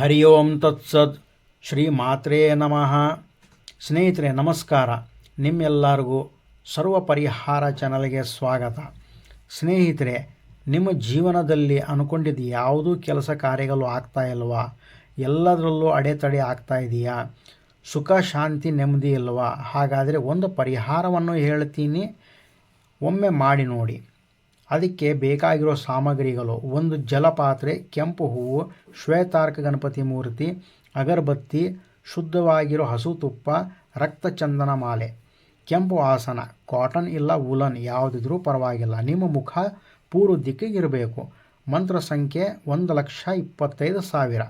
ಹರಿ ಓಂ ತತ್ಸದ್ ಶ್ರೀ ಮಾತ್ರೇ ನಮಃ. ಸ್ನೇಹಿತರೆ, ನಮಸ್ಕಾರ. ನಿಮ್ಮೆಲ್ಲರಿಗೂ ಸರ್ವ ಪರಿಹಾರ ಚಾನಲ್ಗೆ ಸ್ವಾಗತ. ಸ್ನೇಹಿತರೆ, ನಿಮ್ಮ ಜೀವನದಲ್ಲಿ ಅನ್ಕೊಂಡಿದ್ದು ಯಾವುದೂ ಕೆಲಸ ಕಾರ್ಯಗಳು ಆಗ್ತಾ ಇಲ್ವಾ? ಎಲ್ಲದರಲ್ಲೂ ಅಡೆತಡೆ ಆಗ್ತಾ ಇದೆಯಾ? ಸುಖ, ಶಾಂತಿ, ನೆಮ್ಮದಿ ಇಲ್ವಾ? ಹಾಗಾದರೆ ಒಂದು ಪರಿಹಾರವನ್ನು ಹೇಳ್ತೀನಿ. ಒಮ್ಮೆ ಮಾಡಿ ನೋಡಿ. ಅದಕ್ಕೆ ಬೇಕಾಗಿರೋ ಸಾಮಗ್ರಿಗಳು. ಒಂದು ಜಲಪಾತ್ರೆ, ಕೆಂಪು ಹೂವು, ಶ್ವೇತಾರ್ಕ ಗಣಪತಿ ಮೂರ್ತಿ, ಅಗರಬತ್ತಿ, ಶುದ್ಧವಾಗಿರೋ ಹಸು ತುಪ್ಪ ರಕ್ತ ಚಂದನ ಮಾಲೆ. ಕೆಂಪು ಆಸನ. ಕಾಟನ್ ಇಲ್ಲ, ವುಲನ್. ಯಾವುದಿದ್ರೂ ಪರವಾಗಿಲ್ಲ. ನಿಮ್ಮ ಮುಖ ಪೂರ್ವ ದಿಕ್ಕಿಗಿರಬೇಕು ಮಂತ್ರ ಸಂಖ್ಯೆ ಒಂದು ಲಕ್ಷ ಇಪ್ಪತ್ತೈದು ಸಾವಿರ.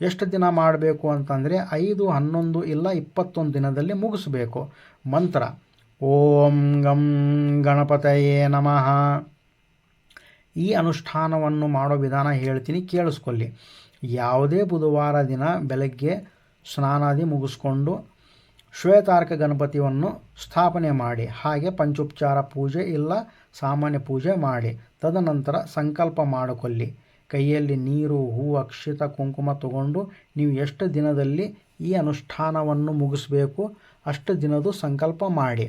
ಎಷ್ಟು ದಿನ ಮಾಡಬೇಕು ಅಂತಂದರೆ ಐದು, ಹನ್ನೊಂದು ಇಲ್ಲ, ಇಪ್ಪತ್ತೊಂದು ದಿನದಲ್ಲಿ ಮುಗಿಸ್ಬೇಕು. ಮಂತ್ರ. ಓಂ ಗಂ ಗಣಪತಯೇ ನಮಃ. ಈ ಅನುಷ್ಠಾನವನ್ನು ಮಾಡೋ ವಿಧಾನ ಹೇಳ್ತೀನಿ, ಕೇಳಿಸ್ಕೊಳ್ಳಿ. ಯಾವುದೇ ಬುಧವಾರ ದಿನ ಬೆಳಗ್ಗೆ ಸ್ನಾನಾದಿ ಮುಗಿಸ್ಕೊಂಡು ಶ್ವೇತಾರ್ಕ ಗಣಪತಿಯನ್ನು ಸ್ಥಾಪನೆ ಮಾಡಿ, ಹಾಗೆ ಪಂಚೋಪಚಾರ ಪೂಜೆ ಇಲ್ಲ ಸಾಮಾನ್ಯ ಪೂಜೆ ಮಾಡಿ, ತದನಂತರ ಸಂಕಲ್ಪ ಮಾಡಿಕೊಳ್ಳಿ. ಕೈಯಲ್ಲಿ ನೀರು ಹೂ ಅಕ್ಷಿತ, ಕುಂಕುಮ ತಗೊಂಡು ನೀವು ಎಷ್ಟು ದಿನದಲ್ಲಿ ಈ ಅನುಷ್ಠಾನವನ್ನು ಮುಗಿಸ್ಬೇಕು ಅಷ್ಟು ದಿನದ ಸಂಕಲ್ಪ ಮಾಡಿ.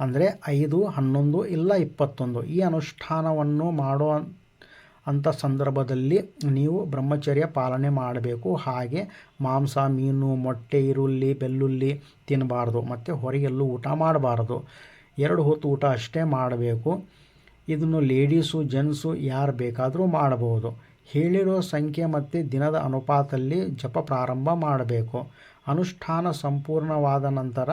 ಅಂದರೆ ಐದು, ಹನ್ನೊಂದು, ಇಲ್ಲ ಇಪ್ಪತ್ತೊಂದು. ಈ ಅನುಷ್ಠಾನವನ್ನು ಮಾಡೋ ಅಂಥ ಸಂದರ್ಭದಲ್ಲಿ ನೀವು ಬ್ರಹ್ಮಚರ್ಯ ಪಾಲನೆ ಮಾಡಬೇಕು. ಹಾಗೆ ಮಾಂಸ, ಮೀನು, ಮೊಟ್ಟೆ, ಈರುಳ್ಳಿ, ಬೆಳ್ಳುಳ್ಳಿ ತಿನ್ನಬಾರ್ದು ಮತ್ತು ಹೊರಗೆಲ್ಲೂ ಊಟ ಮಾಡಬಾರ್ದು. ಎರಡು ಹೊತ್ತು ಊಟ ಅಷ್ಟೇ ಮಾಡಬೇಕು. ಇದನ್ನು ಲೇಡೀಸು, ಜೆಂಟ್ಸು ಯಾರು ಬೇಕಾದರೂ ಮಾಡಬಹುದು. ಹೇಳಿರೋ ಸಂಖ್ಯೆ ಮತ್ತು ದಿನದ ಅನುಪಾತದಲ್ಲಿ ಜಪ ಪ್ರಾರಂಭ ಮಾಡಬೇಕು. ಅನುಷ್ಠಾನ ಸಂಪೂರ್ಣವಾದ ನಂತರ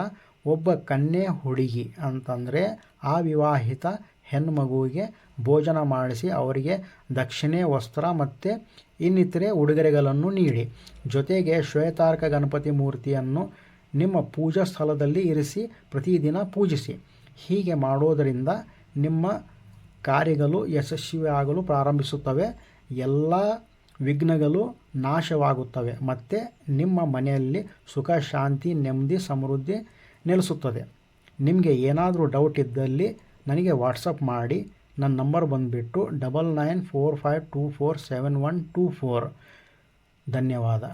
ಒಬ್ಬ ಕನ್ಯೆ ಹುಡುಗಿ ಅಂತಂದರೆ ಆ ವಿವಾಹಿತ ಹೆಣ್ಮಗುವಿಗೆ ಭೋಜನ ಮಾಡಿಸಿ ಅವರಿಗೆ ದಕ್ಷಿಣೆ, ವಸ್ತ್ರ ಮತ್ತು ಇನ್ನಿತರೆ ಉಡುಗೊರೆಗಳನ್ನು ನೀಡಿ. ಜೊತೆಗೆ ಶ್ವೇತಾರ್ಕ ಗಣಪತಿ ಮೂರ್ತಿಯನ್ನು ನಿಮ್ಮ ಪೂಜಾ ಸ್ಥಳದಲ್ಲಿ ಇರಿಸಿ, ಪ್ರತಿದಿನ ಪೂಜಿಸಿ. ಹೀಗೆ ಮಾಡೋದರಿಂದ ನಿಮ್ಮ ಕಾರ್ಯಗಳು ಯಶಸ್ವಿಯಾಗಲು ಪ್ರಾರಂಭಿಸುತ್ತವೆ. ಎಲ್ಲ ವಿಘ್ನಗಳು ನಾಶವಾಗುತ್ತವೆ. ಮತ್ತು ನಿಮ್ಮ ಮನೆಯಲ್ಲಿ ಸುಖ, ಶಾಂತಿ, ನೆಮ್ಮದಿ, ಸಮೃದ್ಧಿ ನೆಲೆಸುತ್ತದೆ. ನಿಮಗೆ ಏನಾದರೂ ಡೌಟ್ ಇದ್ದಲ್ಲಿ ನನಗೆ ವಾಟ್ಸಪ್ ಮಾಡಿ. ನನ್ನ ನಂಬರ್ ಬಂದುಬಿಟ್ಟು double nine four five two four seven one two four ಧನ್ಯವಾದ.